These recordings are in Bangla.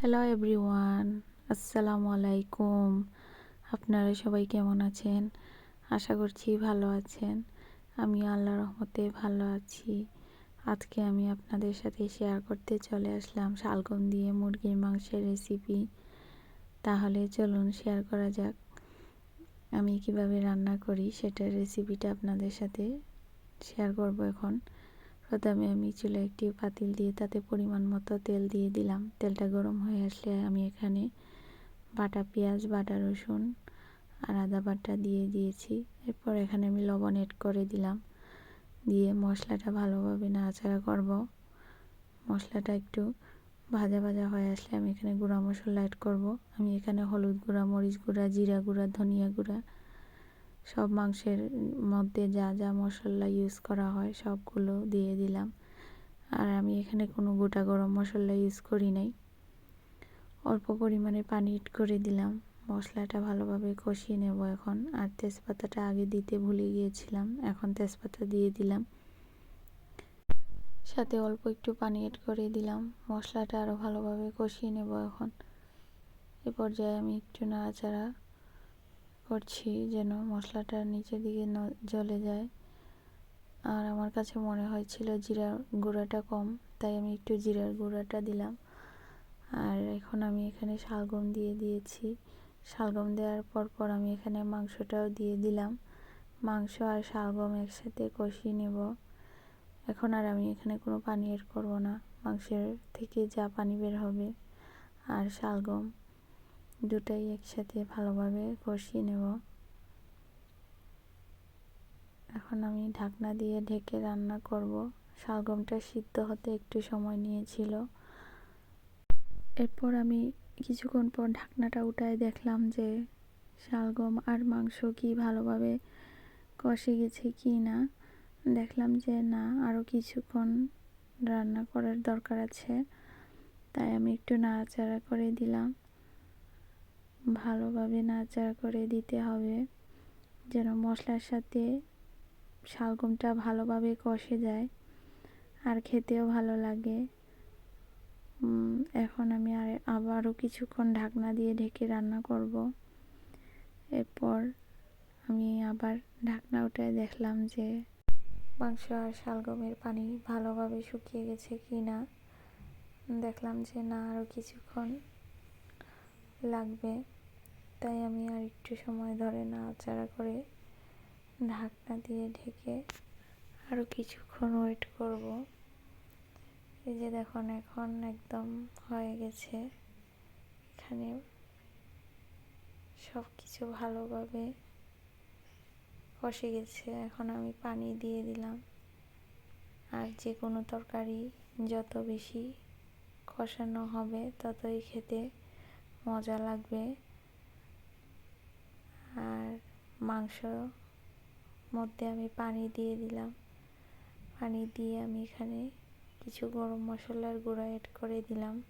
হ্যালো এভরিওয়ান আসসালামু আলাইকুম আপনারা সবাই কেমন আছেন? আশা করছি ভালো আছেন। আমি আল্লাহ রহমতে ভালো আছি। আজকে আমি আপনাদের সাথে শেয়ার করতে চলে আসলাম শালগম দিয়ে মুরগির মাংসের রেসিপি তাহলে চলুন শেয়ার করা যাক। আমি কীভাবে রান্না করি সেটার রেসিপিটা আপনাদের সাথে শেয়ার করব এখন। প্রথমে আমি চুলে একটি পাতিল দিয়ে তাতে পরিমাণ মতো তেল দিয়ে দিলাম। তেলটা গরম হয়ে আসলে আমি এখানে বাটা পেঁয়াজ, বাটা রসুন আর আদা বাটা দিয়ে দিয়েছি। এরপর এখানে আমি লবণ এড করে দিলাম। দিয়ে মশলাটা ভালোভাবে নাড়াচাড়া করব। মশলাটা একটু ভাজা ভাজা হয়ে আসলে আমি এখানে গুঁড়া মশলা অ্যাড করব। আমি এখানে হলুদ গুঁড়া, মরিচ গুঁড়া, জিরা গুঁড়া, ধনিয়া গুঁড়া সব মাংসের মধ্যে যা যা মশলা ইউজ করা হয় সবগুলো দিয়ে দিলাম। আর আমি এখানে কোনো গোটা গরম মশলা ইউজ করি নাই। অল্প পরিমাণে পানি এড করে দিলাম। মশলাটা ভালোভাবে কষিয়ে নেব এখন। আর তেজপাতাটা আগে দিতে ভুলে গিয়েছিলাম, এখন তেজপাতা দিয়ে দিলাম। সাথে অল্প একটু পানি এড করে দিলাম। মশলাটা আরও ভালোভাবে কষিয়ে নেব এখন। এ পর্যায়ে আমি একটু নাড়াচাড়া করছি যেন মশলাটা নিচের দিকে জ্বলে যায়। আর আমার কাছে মনে হয়েছিল জিরার গুঁড়াটা কম, তাই আমি একটু জিরার গুঁড়াটা দিলাম। আর এখন আমি এখানে শালগম দিয়ে দিয়েছি। শালগম দেওয়ার পর পর আমি এখানে মাংসটাও দিয়ে দিলাম। মাংস আর শালগম একসাথে কষিয়ে নেব। এখন আর আমি এখানে কোনো পানি এড করব না। মাংসের থেকে যা পানি বের হবে। আর শালগম দুটাই একসাথে ভালোভাবে কষিয়ে নেব। এখন আমি ঢাকনা দিয়ে ঢেকে রান্না করব। শালগমটা সিদ্ধ হতে একটু সময় নিয়েছিল। এরপর আমি কিছুক্ষণ পর ঢাকনাটা উঠায় দেখলাম যে শালগম আর মাংস কি ভালোভাবে কষে গেছে কি না। দেখলাম যে না, আরও কিছুক্ষণ রান্না করার দরকার আছে, তাই আমি একটু নাড়াচাড়া করে দিলাম। ভালোভাবে নাড়াচাড়া করে দিতে হবে, যেন মশলার সাথে শালগমটা ভালোভাবে কষে যায় আর খেতেও ভালো লাগে। এখন আমি আর আবারও কিছুক্ষণ ঢাকনা দিয়ে ঢেকে রান্না করব। এরপর আমি আবার ঢাকনা উঠায় দেখলাম যে মাংস আর শালগমের পানি ভালোভাবে শুকিয়ে গেছে কি না দেখলাম যে না, আরও কিছুক্ষণ লাগবে। তাই আমি আর একটু সময় ধরে নাড়াচাড়া করে ঢাকনা দিয়ে ঢেকে আরও কিছুক্ষণ ওয়েট করব। এই যে দেখুন, এখন একদম হয়ে গেছে। এখানে সব কিছু ভালোভাবে কষে গেছে। এখন আমি পানি দিয়ে দিলাম। আর যে কোনো তরকারি যত বেশি কষানো হবে, ততই খেতে মজা লাগবে। আর মাংস মধ্যে আমি পানি দিয়ে দিলাম। পানি দিয়ে আমি এখানে কিছু গরম মশলার গুঁড়া অ্যাড করে দিলাম।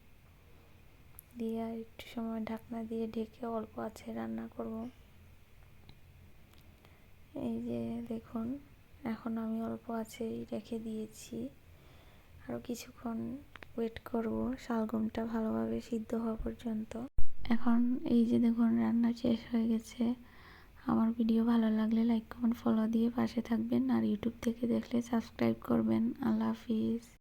দিয়ে আর একটু সময় ঢাকনা দিয়ে ঢেকে অল্প আছে রান্না করব। এই যে দেখুন, এখন আমি অল্প আছেই রেখে দিয়েছি। আরও কিছুক্ষণ ওয়েট করব, শালগমটা ভালোভাবে সিদ্ধ হওয়া পর্যন্ত। এখন এই যে দেখুন, রান্না শেষ হয়ে গেছে। আমার ভিডিও ভালো লাগলে লাইক কমেন্ট ফলো দিয়ে পাশে থাকবেন আর ইউটিউব থেকে দেখলে সাবস্ক্রাইব করবেন। আল্লাহ হাফিজ।